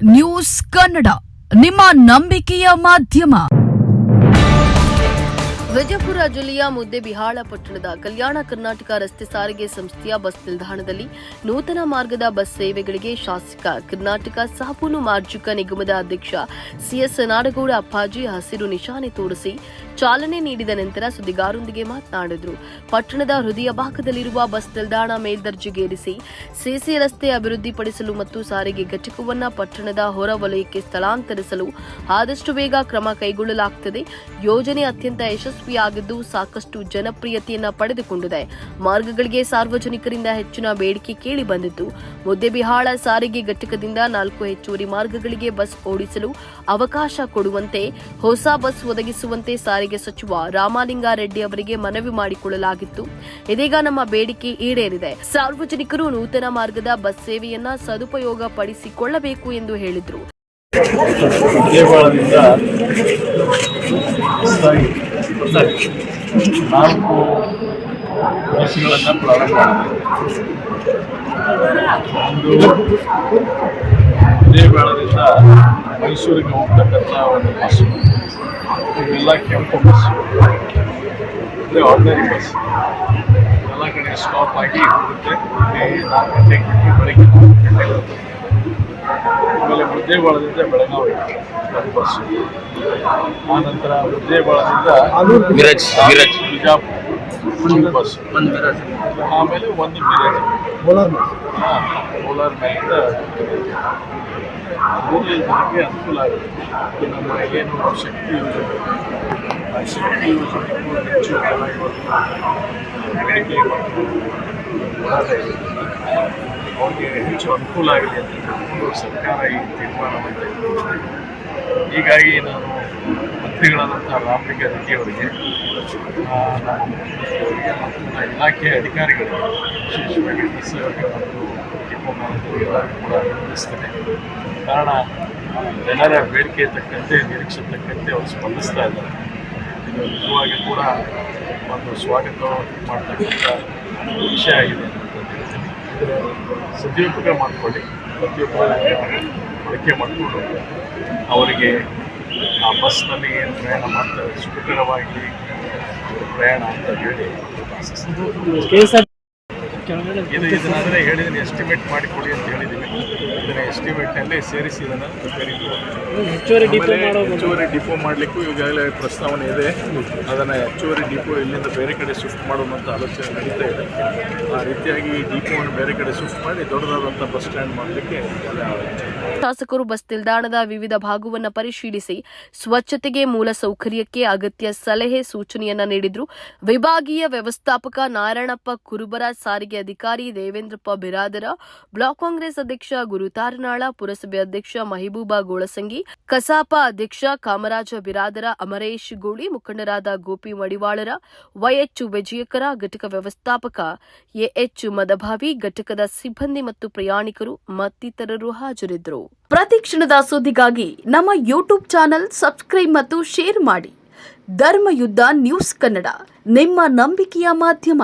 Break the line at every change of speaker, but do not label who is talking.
News Kannada ನಿಮ್ಮ ನಂಬಿಕೆಯ ಮಾಧ್ಯಮ
ವಿಜಯಪುರ ಜಿಲ್ಲೆಯ ಮುದ್ದೆಬಿಹಾಳ ಪಟ್ಟಣದ ಕಲ್ಯಾಣ ಕರ್ನಾಟಕ ರಸ್ತೆ ಸಾರಿಗೆ ಸಂಸ್ಥೆಯ ಬಸ್ ನಿಲ್ದಾಣದಲ್ಲಿ ನೂತನ ಮಾರ್ಗದ ಬಸ್ ಸೇವೆಗಳಿಗೆ ಶಾಸಕ ಕರ್ನಾಟಕ ಸಾಬೂನು ಮಾರ್ಜುಕ ನಿಗಮದ ಅಧ್ಯಕ್ಷ ಸಿಎಸ್ ನಾಡಗೌಡ ಅಪ್ಪಾಜಿ ಹಸಿರು ನಿಶಾನೆ ತೋರಿಸಿ ಚಾಲನೆ ನೀಡಿದ ನಂತರ ಸುದ್ದಿಗಾರರೊಂದಿಗೆ ಮಾತನಾಡಿದರು. ಪಟ್ಟಣದ ಹೃದಯ ಭಾಗದಲ್ಲಿರುವ ಬಸ್ ನಿಲ್ದಾಣ ಮೇಲ್ದರ್ಜೆಗೇರಿಸಿ ಸಿಸಿ ರಸ್ತೆ ಅಭಿವೃದ್ಧಿಪಡಿಸಲು ಮತ್ತು ಸಾರಿಗೆ ಘಟಕವನ್ನು ಪಟ್ಟಣದ ಹೊರ ವಲಯಕ್ಕೆ ಸ್ಥಳಾಂತರಿಸಲು ಆದಷ್ಟು ಬೇಗ ಕ್ರಮ ಕೈಗೊಳ್ಳಲಾಗುತ್ತದೆ ಯೋಜನೆ ಅತ್ಯಂತ ಯಶಸ್ವಿಯಾಗಿದ್ದು ಸಾಕಷ್ಟು ಜನಪ್ರಿಯತೆಯನ್ನ ಪಡೆದುಕೊಂಡಿದೆ. ಮಾರ್ಗಗಳಿಗೆ ಸಾರ್ವಜನಿಕರಿಂದ ಹೆಚ್ಚಿನ ಬೇಡಿಕೆ ಕೇಳಿ ಬಂದಿತ್ತು ಮುದ್ದೆಬಿಹಾಳ ಸಾರಿಗೆ ಘಟಕದಿಂದ ನಾಲ್ಕು ಹೆಚ್ಚುವರಿ ಮಾರ್ಗಗಳಿಗೆ ಬಸ್ ಓಡಿಸಲು ಅವಕಾಶ ಕೊಡುವಂತೆ, ಹೊಸ ಬಸ್ ಒದಗಿಸುವಂತೆ ಸಾರಿಗೆ ಸಚಿವ ರಾಮಲಿಂಗಾರೆಡ್ಡಿ ಅವರಿಗೆ ಮನವಿ ಮಾಡಿಕೊಳ್ಳಲಾಗಿತ್ತು. ಇದೀಗ ನಮ್ಮ ಬೇಡಿಕೆ ಈಡೇರಿದೆ. ಸಾರ್ವಜನಿಕರು ನೂತನ ಮಾರ್ಗದ ಬಸ್ ಸೇವೆಯನ್ನ ಸದುಪಯೋಗ ಪಡಿಸಿಕೊಳ್ಳಬೇಕು ಎಂದು ಹೇಳಿದರು.
ಮೈಸೂರಿಗೆ ಹೋಗ್ತಕ್ಕಂಥ ಒಂದು ಬಸ್ ಇವೆಲ್ಲ ಕೆಂಪು ಬಸ್ ಅಂದರೆ ಆರ್ಡಿನರಿ ಬಸ್ ಎಲ್ಲ ಕಡೆ ಸ್ಟಾಪ್ ಆಗಿ ಹೋಗುತ್ತೆ ನಾಲ್ಕು ಗಂಟೆಗೆ ಬಿಟ್ಟು ಬೆಳಗ್ಗೆ ನಾಲ್ಕು ಗಂಟೆಗೆ ಬರುತ್ತೆ. ಆಮೇಲೆ ಮುದ್ದೇಬಾಳದಿಂದ ಬೆಳಗಾವಿ ಬಸ್ ಆ ನಂತರ ಮುದ್ದೇಬಾಳದಿಂದ
ಮಿರಜ್ ಮಿರಜ್
ಬಿಜಾಪುರ. ಒಂದು ಬಸ್. ಆಮೇಲೆ ಒಂದು ಮಿರಜ್ ಬೋಲಾರ್ ಕೋಲಾರ ಮೇಲಿಂದ ಅದರಲ್ಲಿ ಜನಕ್ಕೆ ಅನುಕೂಲ ಆಗುತ್ತೆ. ನಮ್ಮ ಏನು ಶಕ್ತಿ ಯೋಜನೆ ಆ ಶಕ್ತಿ ಯೋಜನೆಗೂ ಹೆಚ್ಚು ಜನ ಇವತ್ತು ಬೇಡಿಕೆ ಅವ್ರಿಗೆ ಹೆಚ್ಚು ಅನುಕೂಲ ಆಗಲಿ ಅಂತ ತಿಳ್ಕೊಂಡು ಸರ್ಕಾರ ಈ ತೀರ್ಮಾನವನ್ನು ಹೀಗಾಗಿ ನಾನು ಮಂತ್ರಿಗಳಾದಂಥ ರಾಮಲಿಂಗ ರೆಡ್ಡಿ ಅವರಿಗೆ ಮುಖ್ಯಮಂತ್ರಿಯವರಿಗೆ ಮತ್ತು ನನ್ನ ಇಲಾಖೆಯ ಅಧಿಕಾರಿಗಳಿಗೆ ವಿಶೇಷವಾಗಿ ಡಿ ಸಿ ಅವರಿಗೆ ಮತ್ತು ಡಿಪೋ ಮ್ಯಾನೇಜರ್ಗೆ ಎಲ್ಲರಿಗೂ ಕೂಡ ಅಭಿನಂದಿಸ್ತೇನೆ. ಕಾರಣ, ಜನರ ಬೇಡಿಕೆ ತಕ್ಕಂತೆ, ನಿರೀಕ್ಷೆ ತಕ್ಕಂತೆ ಅವರು ಸ್ಪಂದಿಸ್ತಾ ಇದ್ದಾರೆ. ಇದು ನಿಜವಾಗಿ ಕೂಡ ಒಂದು ಸ್ವಾಗತ ಮಾಡ್ತಕ್ಕಂಥ ವಿಷಯ ಆಗಿದೆ. ಸದುಪಯೋಗ ಮಾಡಿಕೊಳ್ಳಿ. ಪ್ರತಿಯೊಬ್ಬರು ಬಳಕೆ ಮಾಡಿಕೊಂಡು ಅವರಿಗೆ ಆ ಬಸ್ನಲ್ಲಿ ಏನು ಪ್ರಯಾಣ ಮಾಡ್ತಾರೆ. ಸುಖಕರವಾಗಿ ಪ್ರಯಾಣ ಅಂತ ಹೇಳಿ. ಇದು ಇದನ್ನಾದರೆ ಹೇಳಿದ್ದೀನಿ ಎಸ್ಟಿಮೇಟ್ ಮಾಡಿಕೊಡಿ ಅಂತ ಹೇಳಿದ್ದೀವಿ ಇದನ್ನ ಎಸ್ಟಿಮೇಟ್ನಲ್ಲಿ ಸೇರಿಸಿ ಇದನ್ನು ರಿಪೇರಿ
ಹೆಚ್ಚುವರಿ ಡಿಪೋ
ಆಮೇಲೆ ಹೆಚ್ಚುವರಿ ಡಿಪೋ ಮಾಡಲಿಕ್ಕೂ ಈಗಾಗಲೇ ಪ್ರಸ್ತಾವನೆ ಇದೆ. ಅದನ್ನು ಹೆಚ್ಚುವರಿ ಡಿಪೋ ಇಲ್ಲಿಂದ ಬೇರೆ ಕಡೆ ಶಿಫ್ಟ್ ಮಾಡುವಂಥ ಆಲೋಚನೆ ನಡೀತಾ ಇದೆ. ಆ ರೀತಿಯಾಗಿ ಈ ಡಿಪೋವನ್ನು ಬೇರೆ ಕಡೆ ಶಿಫ್ಟ್ ಮಾಡಿ ದೊಡ್ಡದಾದಂಥ ಬಸ್ ಸ್ಟ್ಯಾಂಡ್ ಮಾಡಲಿಕ್ಕೆ ಆಲೋಚನೆ.
ಶಾಸಕರು ಬಸ್ ನಿಲ್ದಾಣದ ವಿವಿಧ ಭಾಗವನ್ನು ಪರಿಶೀಲಿಸಿ ಸ್ವಚ್ಛತೆಗೆ ಮೂಲ ಸೌಕರ್ಯಕ್ಕೆ ಅಗತ್ಯ ಸಲಹೆ ಸೂಚನೆಯನ್ನ ನೀಡಿದ್ರು. ವಿಭಾಗೀಯ ವ್ಯವಸ್ಥಾಪಕ ನಾರಾಯಣಪ್ಪ ಕುರುಬರ ಸಾರಿಗೆ ಅಧಿಕಾರಿ ದೇವೇಂದ್ರಪ್ಪ ಬಿರಾದರ, ಬ್ಲಾಕ್ ಕಾಂಗ್ರೆಸ್ ಅಧ್ಯಕ್ಷ ಗುರುತಾರನಾಳ, ಪುರಸಭೆ ಅಧ್ಯಕ್ಷ ಮಹಿಬೂಬಾ ಗೋಳಸಂಗಿ, ಕಸಾಪ ಅಧ್ಯಕ್ಷ ಕಾಮರಾಜ ಬಿರಾದರ, ಅಮರೇಶ್ ಗೋಳಿ, ಮುಖಂಡರಾದ ಗೋಪಿ ಮಡಿವಾಳರ, ವೈಎಚ್ ವಿಜಯಕರ, ಘಟಕ ವ್ಯವಸ್ಥಾಪಕ ಎಎಚ್ ಮದಭಾವಿ, ಘಟಕದ ಸಿಬ್ಬಂದಿ ಮತ್ತು ಪ್ರಯಾಣಿಕರು ಮತ್ತಿತರರು ಹಾಜರಿದ್ದರು. ಪ್ರತಿ ಕ್ಷಣದ ಸುದ್ದಿಗಾಗಿ ನಮ್ಮ ಯೂಟ್ಯೂಬ್ ಚಾನೆಲ್ ಸಬ್ಸ್ಕ್ರೈಬ್ ಮತ್ತು ಶೇರ್ ಮಾಡಿ. ಧರ್ಮಯುದ್ಧ ನ್ಯೂಸ್ ಕನ್ನಡ, ನಿಮ್ಮ ನಂಬಿಕೆಯ ಮಾಧ್ಯಮ.